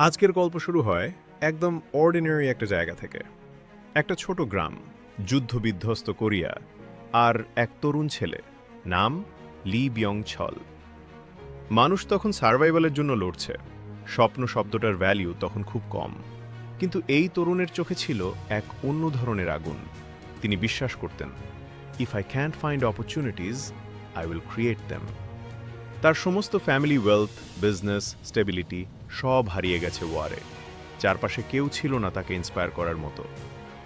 আজকের গল্প শুরু হয় একদম অর্ডিনারি একটা জায়গা থেকে। একটা ছোট গ্রাম, যুদ্ধবিধ্বস্ত কোরিয়া, আর এক তরুণ ছেলে, নাম লি বিয়ং ছল মানুষ তখন সার্ভাইভালের জন্য লড়ছে। স্বপ্ন শব্দটার ভ্যালিউ তখন খুব কম। কিন্তু এই তরুণের চোখে ছিল এক অন্য ধরনের আগুন। তিনি বিশ্বাস করতেন if I can't find opportunities I will create them তার সমস্ত ফ্যামিলি ওয়েলথ বিজনেস স্টেবিলিটি সব হারিয়ে গেছে ওয়ারে চারপাশে কেউ ছিল না তাকে ইন্সপায়ার করার মতো।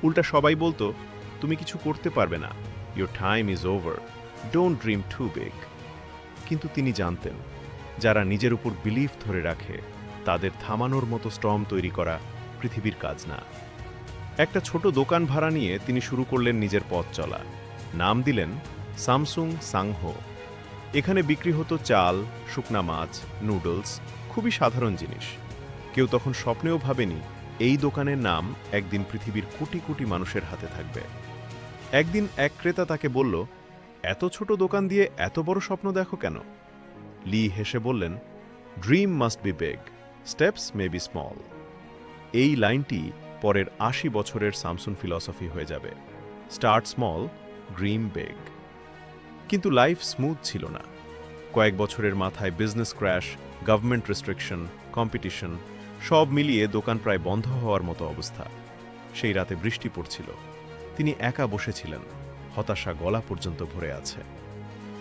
উল্টা সবাই বলতো, তুমি কিছু করতে পারবে না। Your time is over don't dream too big কিন্তু তিনি জানতেন, যারা নিজের উপর বিলিফ ধরে রাখে, তাদের থামানোর মতো স্টর্ম তৈরি করা পৃথিবীর কাজ না। একটা ছোট দোকান ভাড়া নিয়ে তিনি শুরু করলেন নিজের পথ চলা। নাম দিলেন সামসুং সাংহো এখানে বিক্রি হতো চাল, শুকনা মাছ, নুডলস, খুবই সাধারণ জিনিস। কেউ তখন স্বপ্নেও ভাবেনি এই দোকানের নাম একদিন পৃথিবীর কোটি কোটি মানুষের হাতে থাকবে। একদিন এক ক্রেতা তাকে বলল, এত ছোট দোকান দিয়ে এত বড় স্বপ্ন দেখো কেন? লি হেসে বললেন dream must be big steps may be small এই লাইনটি পরের আশি বছরের সামসুন ফিলসফি হয়ে যাবে। স্টার্ট স্মল ড্রিম বেগ কিন্তু লাইফ স্মুথ ছিল না। কয়েক বছরের মাথায় business crash, government restriction, competition, সব মিলিয়ে দোকান প্রায় বন্ধ হওয়ার মতো অবস্থা। সেই রাতে বৃষ্টি পড়ছিল। তিনি একা বসেছিলেন। হতাশা গলা পর্যন্ত ভরে আছে।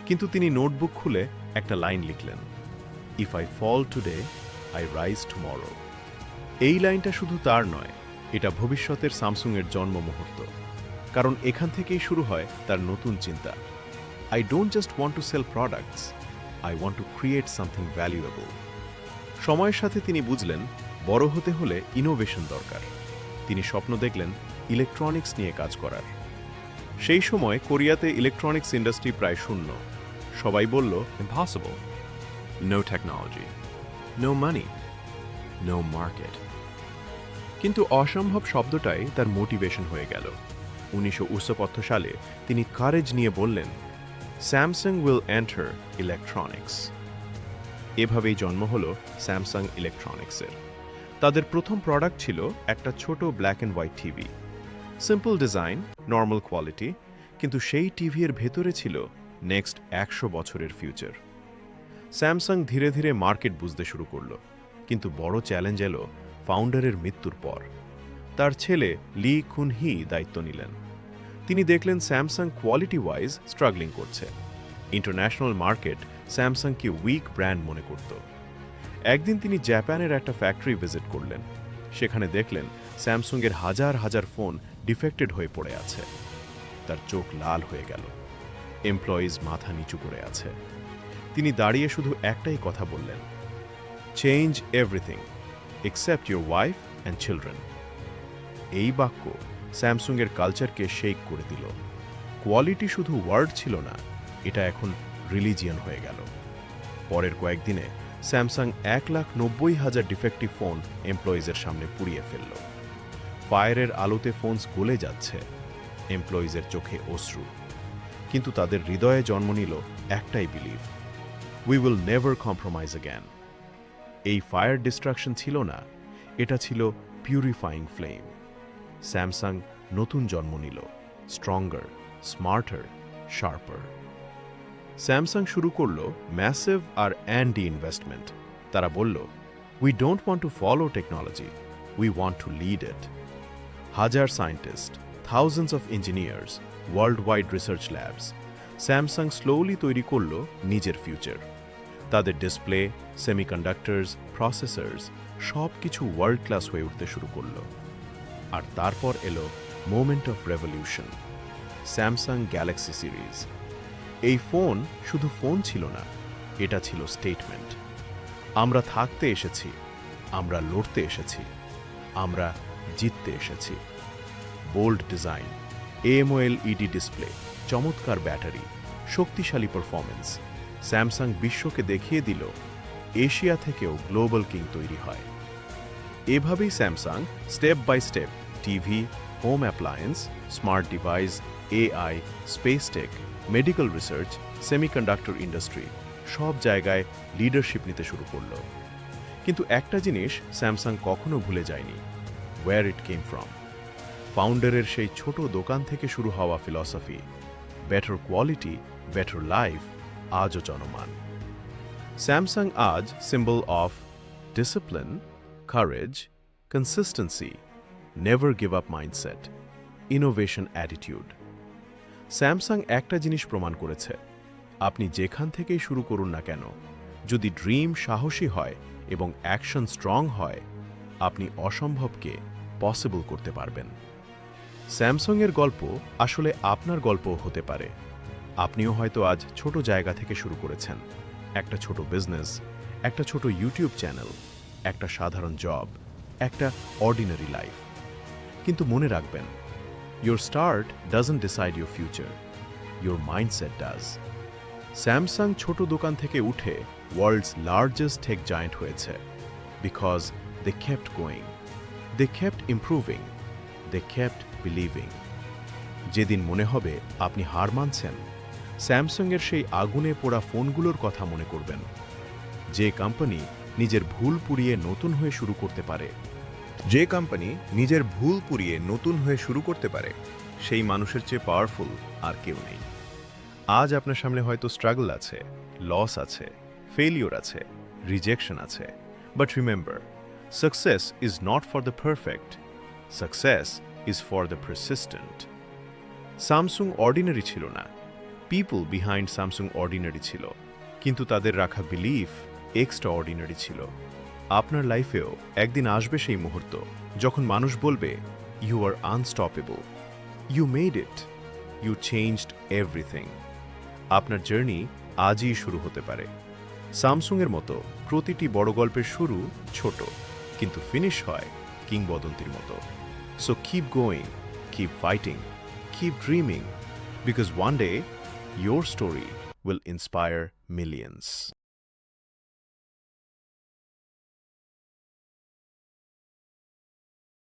কিন্তু তিনি নোটবুক খুলে একটা লাইন লিখলেন if I fall today I rise tomorrow এই লাইনটা শুধু তার নয়, এটা ভবিষ্যতের স্যামসুংয়ের জন্ম মুহূর্ত কারণ এখান থেকেই শুরু হয় তার নতুন চিন্তা। I don't just want to sell products, I want to create something valuable. সময়ের সাথে তিনি বুঝলেন বড় হতে হলে ইনোভেশন দরকার। তিনি স্বপ্ন দেখলেন ইলেকট্রনিক্স নিয়ে কাজ করার। সেই সময় কোরিয়াতে ইলেকট্রনিক্স ইন্ডাস্ট্রি প্রায় শূন্য। সবাই বলল Impossible. No technology no money no market কিন্তু অসম্ভব শব্দটাই তার মোটিভেশন হয়ে গেল। উনিশশো সালে তিনি কারেজ নিয়ে বললেন স্যামসাং উইল এন্টার ইলেকট্রনিক্স এভাবেই জন্ম হলো স্যামসাং ইলেকট্রনিক্সের তাদের প্রথম প্রোডাক্ট ছিল একটা ছোট black and white TV simple design normal quality কিন্তু সেই টিভির ভেতরে ছিল নেক্সট একশো বছরের ফিউচার স্যামসাং ধীরে ধীরে মার্কেট বুঝতে শুরু করল, কিন্তু বড় চ্যালেঞ্জ এলো ফাউন্ডারের মৃত্যুর পর। তার ছেলে লি খুনহি দায়িত্ব নিলেন। তিনি দেখলেন স্যামসাং কোয়ালিটি ওয়াইজ স্ট্রাগলিং করছে। ইন্টারন্যাশনাল মার্কেট স্যামসাংকে উইক ব্র্যান্ড মনে করত। একদিন তিনি জাপানের একটা ফ্যাক্টরি ভিজিট করলেন। সেখানে দেখলেন স্যামসুংয়ের হাজার হাজার ফোন ডিফেক্টেড হয়ে পড়ে আছে। তার চোখ লাল হয়ে গেল। এমপ্লয়িজ মাথা নিচু করে আছে। তিনি দাঁড়িয়ে শুধু একটাই কথা বললেন। Change everything except your wife and children এই বাক্য স্যামসুংয়ের কালচারকে শেক করে দিল। কোয়ালিটি শুধু ওয়ার্ড ছিল না, এটা এখন রিলিজিয়ন হয়ে গেল। পরের কয়েকদিনে স্যামসাং এক লাখ নব্বই হাজার ডিফেক্টিভ ফোন এমপ্লয়িজের সামনে পুড়িয়ে ফেলল। ফায়ারের আলোতে ফোনস গলে যাচ্ছে, এমপ্লয়িজের চোখে অশ্রু। কিন্তু তাদের হৃদয়ে জন্ম নিল একটাই believe we will never compromise again এই ফায়ার ডিস্ট্রাকশন ছিল না, এটা ছিল পিউরিফাইং ফ্লেম স্যামসাং নতুন জন্ম নিল। স্ট্রঙ্গার স্মার্টার শার্পার স্যামসাং শুরু করল ম্যাসিভ আর অ্যান্ডি ইনভেস্টমেন্ট তারা বলল we don't want to follow technology we want to lead it হাজার scientist thousands of engineers worldwide research labs Samsung slowly তৈরি করল নিজের ফিউচার তাদের ডিসপ্লে সেমিকন্ডাক্টরস প্রসেসর্স সব কিছু ওয়ার্ল্ড ক্লাস হয়ে উঠতে শুরু করল। আর তারপর এলো moment of revolution Samsung Galaxy series এই ফোন শুধু ফোন ছিল না, এটা ছিল স্টেটমেন্ট আমরা থাকতে এসেছি, আমরা লড়তে এসেছি, আমরা জিততে এসেছি। Bold design AMOLED display চমৎকার ব্যাটারি, শক্তিশালী পারফরমেন্স স্যামসাং বিশ্বকে দেখিয়ে দিল, এশিয়া থেকেও গ্লোবাল কিং তৈরি হয়। এভাবেই Samsung step by step TV home appliance smart device AI space tech medical research semiconductor industry সব জায়গায় লিডারশিপ নিতে শুরু করল। কিন্তু একটা জিনিস স্যামসাং কখনো ভুলে যায়নি ওয়্যার ইট কেম ফ্রম ফাউন্ডারের সেই ছোট দোকান থেকে শুরু হওয়া philosophy better quality better life আজও জনমান স্যামসাং আজ symbol of discipline courage consistency never give up mindset innovation attitude Samsung একটা জিনিস প্রমাণ করেছে। আপনি যেখান থেকেই শুরু করুন না কেন, যদি ড্রিম সাহসী হয় এবং অ্যাকশন স্ট্রং হয়, আপনি অসম্ভবকে পসিবল করতে পারবেন। স্যামসংয়ের গল্প আসলে আপনার গল্পও হতে পারে। আপনিও হয়তো আজ ছোট জায়গা থেকে শুরু করেছেন। একটা ছোট বিজনেস একটা ছোট ইউটিউব চ্যানেল একটা সাধারণ জব একটা অর্ডিনারি লাইফ কিন্তু মনে রাখবেন your start doesn't decide your future your mindset does Samsung ছোট দোকান থেকে উঠে ওয়ার্ল্ডস লার্জেস্ট টেক জায়েন্ট হয়েছে because they kept going they kept improving they kept believing যেদিন মনে হবে আপনি হার মানছেন স্যামসাংয়ের সেই আগুনে পোড়া ফোনগুলোর কথা মনে করবেন। যে কোম্পানি নিজের ভুল পুড়িয়ে নতুন হয়ে শুরু করতে পারে। যে কোম্পানি নিজের ভুল পুড়িয়ে নতুন হয়ে শুরু করতে পারে, সেই মানুষের চেয়ে পাওয়ারফুল আর কেউ নেই। আজ আপনার সামনে হয়তো স্ট্রাগল আছে লস আছে ফেলিওর আছে রিজেকশন আছে। But remember success is not for the perfect success is for the persistent Samsung ordinary ছিল না। পিপল বিহাইন্ড স্যামসুং অর্ডিনারি ছিল। কিন্তু তাদের রাখা বিলিফ এক্সট্রা অর্ডিনারি ছিল। আপনার লাইফেও একদিন আসবে সেই মুহূর্ত যখন মানুষ বলবে you are unstoppable you made it you changed everything আপনার জার্নি আজই শুরু হতে পারে। স্যামসুংয়ের মতো প্রতিটি বড় গল্পের শুরু ছোট, কিন্তু ফিনিশ হয় কিংবদন্তির মতো। So keep going keep fighting keep dreaming because one day your story will inspire millions